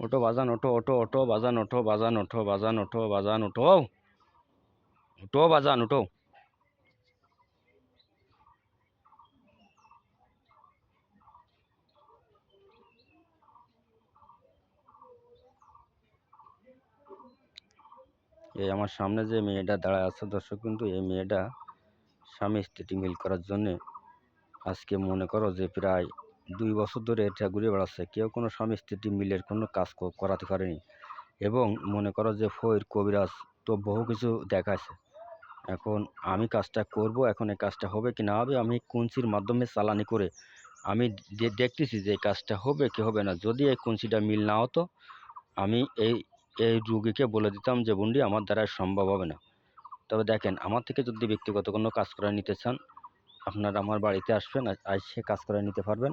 ওটো বাজান ওটো ওটো ওটো বাজান ওটো বাজান ওটো বাজান ওঠো বাজান ওঠো ওটো বাজান ওটো এই আমার সামনে যে মেয়েটা দাঁড়ায় আছে, দর্শক কিন্তু এই মেয়েটা স্বামী স্ত্রী মিল করার জন্যে আজকে মনে করো যে প্রায় দুই বছর ধরে এটা ঘুরে বেড়াচ্ছে। কেউ কোনো স্বামী স্ত্রী মিলের কোনো কাজ করাতে পারেনি। এবং মনে করো যে ফইর কবিরাজ তো বহু কিছু দেখাচ্ছে এখন আমি কাজটা করব, এখন এই কাজটা হবে কি না হবে আমি কুঞ্চির মাধ্যমে চালানি করে আমি দেখতেছি যে এই কাজটা হবে কি হবে না। যদি এই কুঞ্চিটা মিল না হতো, আমি এই এই রুগীকে বলে দিতাম যে বন্ডি আমার দ্বারা সম্ভব হবে না। তবে দেখেন, আমার থেকে যদি ব্যক্তিগত কোনো কাজ করে নিতে চান আপনারা আমার বাড়িতে আসবেন সে কাজ করে নিতে পারবেন।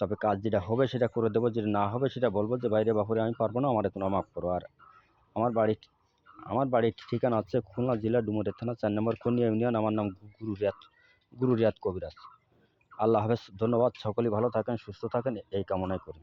তবে কাজ যেটা হবে সেটা করে দেবো, যেটা না হবে সেটা বলব যে, বাইরে বাপুরে আমি পারব না, আমার এত মাফ করো। আর আমার বাড়ি আমার বাড়ির ঠিকানা আছে খুলনা জেলা ডুমুরের থানা, চার নম্বর খুনিয়া ইউনিয়ন। আমার নাম গুরু রিয়াদ গুরু রিয়াদ কবিরাজ। আল্লাহ হাফেজ, ধন্যবাদ। সকলেই ভালো থাকেন, সুস্থ থাকেন, এই কামনাই করি।